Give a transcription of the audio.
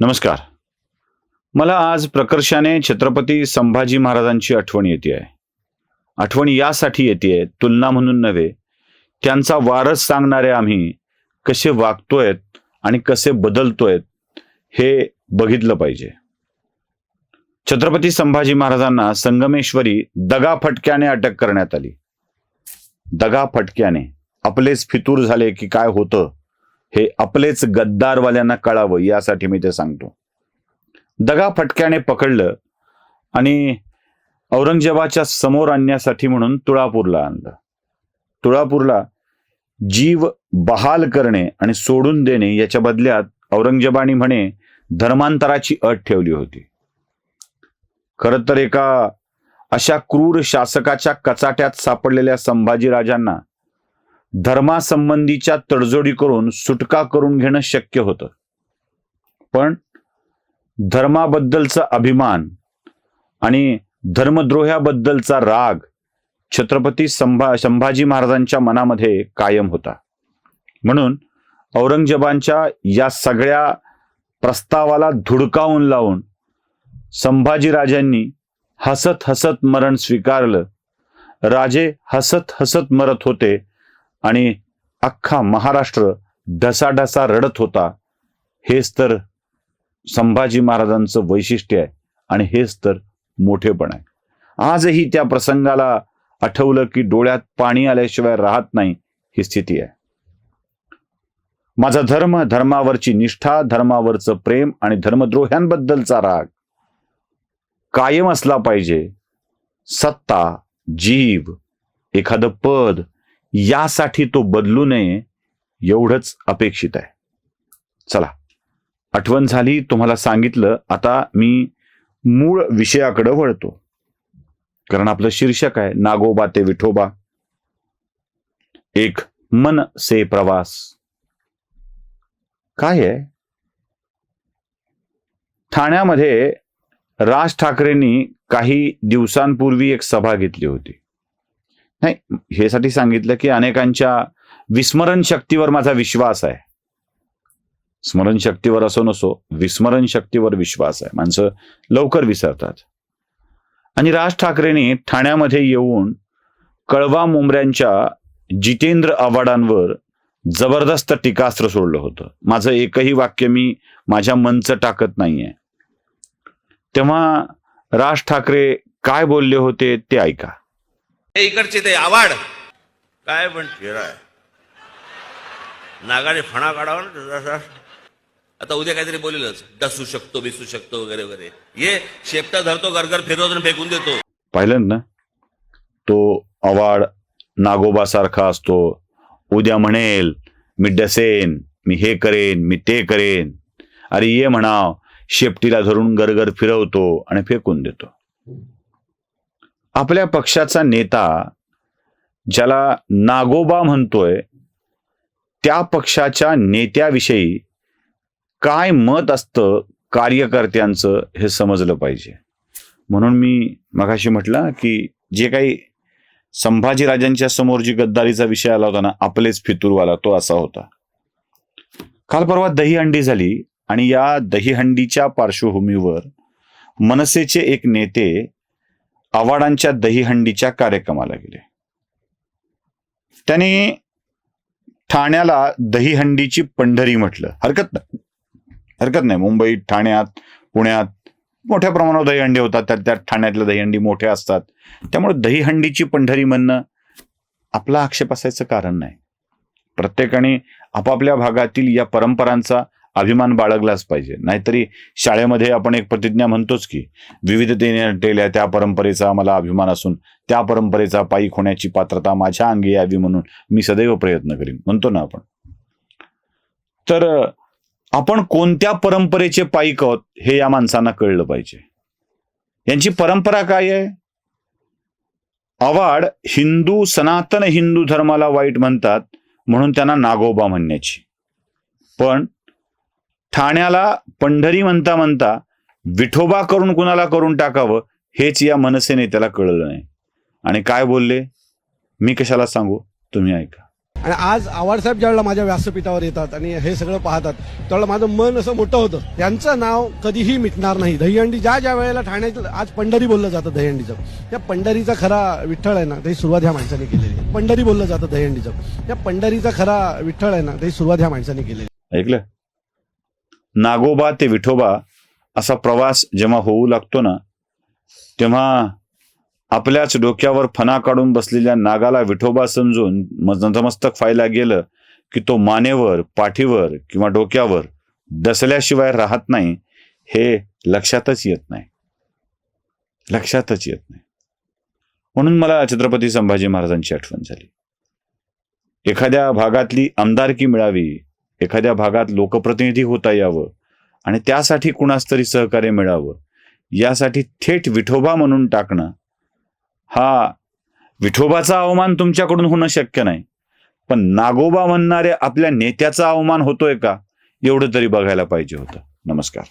नमस्कार. मला आज प्रकर्षाने छत्रपती संभाजी महाराजांची आठवण येते आहे. आठवण यासाठी येते तुलना म्हणून नव्हे त्यांचा वारस सांगणारे आम्ही कसे वागतोय आणि कसे बदलतोय हे बघितलं पाहिजे. छत्रपती संभाजी महाराजांना संगमेश्वरी दगा फटक्याने अटक करण्यात आली. दगा फटक्याने. आपलेच फितूर झाले की काय होतं? हे आपलेच गद्दारवाल्यांना कळावं यासाठी मी ते सांगतो. दगा फटक्याने पकडलं आणि औरंगजेबाच्या समोर आणण्यासाठी म्हणून तुळापूरला आणलं. तुळापूरला जीव बहाल करणे आणि सोडून देणे याच्या बदल्यात औरंगजेबाने म्हणे धर्मांतराची अट ठेवली होती. खरं तर एका अशा क्रूर शासकाच्या कचाट्यात सापडलेल्या संभाजीराजांना धर्मासंबंधीच्या तडजोडी करून सुटका करून घेणं शक्य होतं. पण धर्माबद्दलचा अभिमान आणि धर्मद्रोह्याबद्दलचा राग छत्रपती संभा संभाजी महाराजांच्या मनामध्ये कायम होता. म्हणून औरंगजेबांच्या या सगळ्या प्रस्तावाला धुडकावून लावून संभाजीराजांनी हसत हसत मरण स्वीकारलं. राजे हसत हसत मरत होते. आणि अख्खा महाराष्ट्र ढसाढसा रडत होता. हेच तर संभाजी महाराजांचं वैशिष्ट्य आहे आणि हेच तर मोठेपण आहे. आजही त्या प्रसंगाला आठवलं की डोळ्यात पाणी आल्याशिवाय राहत नाही ही स्थिती आहे. माझा धर्म धर्मावरची निष्ठा धर्मावरचं प्रेम आणि धर्मद्रोह्यांबद्दलचा राग. कायम असला पाहिजे. सत्ता जीव एखादं पद यासाठी तो बदलू नये एवढंच अपेक्षित आहे. चला आठवण झाली तुम्हाला सांगितलं आता मी मूळ विषयाकडे वळतो. कारण आपलं शीर्षक आहे नागोबा ते विठोबा. एक मन से प्रवास. काय आहे? ठाण्यामध्ये राज ठाकरेंनी काही दिवसांपूर्वी एक सभा घेतली होती. नाही हे साठी सांगितलं की अनेकांच्या विस्मरण शक्तीवर माझा विश्वास आहे. स्मरण शक्तीवर असो नसो विस्मरण शक्तीवर विश्वास आहे. माणसं लवकर विसरतात. आणि राज ठाकरेंनी ठाण्यामध्ये येऊन कळवा मुंबऱ्यांच्या जितेंद्र आव्हाडांवर जबरदस्त टीकास्त्र सोडलं होतं. माझं एकही वाक्य मी माझ्या मंच टाकत नाहीये. तेव्हा राज ठाकरे काय बोलले होते ते ऐका. हे इकडचे ते आवाड. काय पण फिराय नागाने फणा काढावा ना. आता उद्या काहीतरी बोलेलच. डसू शकतो बिसू शकतो वगैरे वगैरे. ये शेपटा धरतो गरगर फिरवतो आणि फेकून देतो. पाहिलं ना? तो अवाड नागोबा सारखा असतो. उद्या म्हणेल मी डसेन मी हे करेन मी ते करेन. अरे ये म्हणाव शेपटीला धरून गरगर फिरवतो आणि फेकून देतो. आपल्या पक्षाचा नेता ज्याला नागोबा म्हणतोय त्या पक्षाच्या नेत्याविषयी काय मत असतं कार्यकर्त्यांचं हे समजलं पाहिजे. म्हणून मी मगाशी म्हटलं की जे काही संभाजीराजांच्या समोर जी गद्दारीचा विषय आला होता ना आपलेच फितूरवाला तो असा होता. काल परवा दहीहंडी झाली आणि या दहीहंडीच्या पार्श्वभूमीवर मनसेचे एक नेते आव्हाडांच्या दहीहंडीच्या कार्यक्रमाला गेले. त्यांनी ठाण्याला दहीहंडीची पंढरी म्हटलं. हरकत नाही. हरकत नाही. मुंबई ठाण्यात पुण्यात मोठ्या प्रमाणावर दहीहंडी होतात. त्यात त्या ठाण्यातल्या दहीहंडी मोठ्या असतात. त्यामुळे दहीहंडीची पंढरी म्हणणं आपला आक्षेप असायचं कारण नाही. प्रत्येकाने आपापल्या भागातील या परंपरांचा अभिमान बाळगलाच पाहिजे. नाहीतरी शाळेमध्ये आपण एक प्रतिज्ञा म्हणतोच की विविधतेने नटलेल्या त्या परंपरेचा मला अभिमान असून त्या परंपरेचा पायी होण्याची पात्रता माझ्या अंगी यावी म्हणून मी सदैव प्रयत्न करीन. म्हणतो ना आपण? तर आपण कोणत्या परंपरेचे पायीक आहोत हे या माणसांना कळलं पाहिजे. यांची परंपरा काय आहे? आवाड हिंदू सनातन हिंदू धर्माला वाईट म्हणतात म्हणून त्यांना नागोबा म्हणण्याची. पण ठाण्याला पंढरी म्हणता म्हणता विठोबा करून कुणाला करून टाकावं हेच या मनसे नेत्याला कळलं नाही. आणि काय बोलले? मी कशाला सांगू? तुम्ही ऐका. आणि आज आवाडसाहेब ज्यावेळेला माझ्या व्यासपीठावर येतात आणि हे सगळं पाहतात त्यावेळेला माझं मन असं मोठं होतं. त्यांचं नाव कधीही मिटणार नाही. दहीहंडी ज्या ज्या वेळेला ठाण्यात आज पंढरी बोललं जातं दहीहंडीचं त्या पंढरीचा खरा विठ्ठल आहे ना त्याची सुरुवात ह्या माणसाने केलेली पंढरी बोललं जातं दहीहंडीचं त्या पंढरीचा खरा विठ्ठल आहे ना त्याची सुरुवात ह्या माणसाने केलेली. ऐकलं? नागोबा ते विठोबा असा प्रवास जेव्हा होऊ लागतो ना तेव्हा आपल्याच डोक्यावर फणा काढून बसलेल्या नागाला विठोबा समजून नतमस्तक व्हायला गेलं की तो मानेवर पाठीवर किंवा डोक्यावर डसल्याशिवाय राहत नाही हे लक्षातच येत नाही. लक्षातच येत नाही. म्हणून मला छत्रपती संभाजी महाराजांची आठवण झाली. एखाद्या भागातली आमदारकी मिळावी एखाद्या भागात लोकप्रतिनिधी होता यावं आणि त्यासाठी कुणास तरी सहकार्य मिळावं यासाठी थेट विठोबा म्हणून टाकणं हा विठोबाचा अवमान तुमच्याकडून होणं शक्य नाही. पण नागोबा म्हणणाऱ्या आपल्या नेत्याचा अवमान होतोय का? एवढं तरी बघायला पाहिजे होतं. नमस्कार.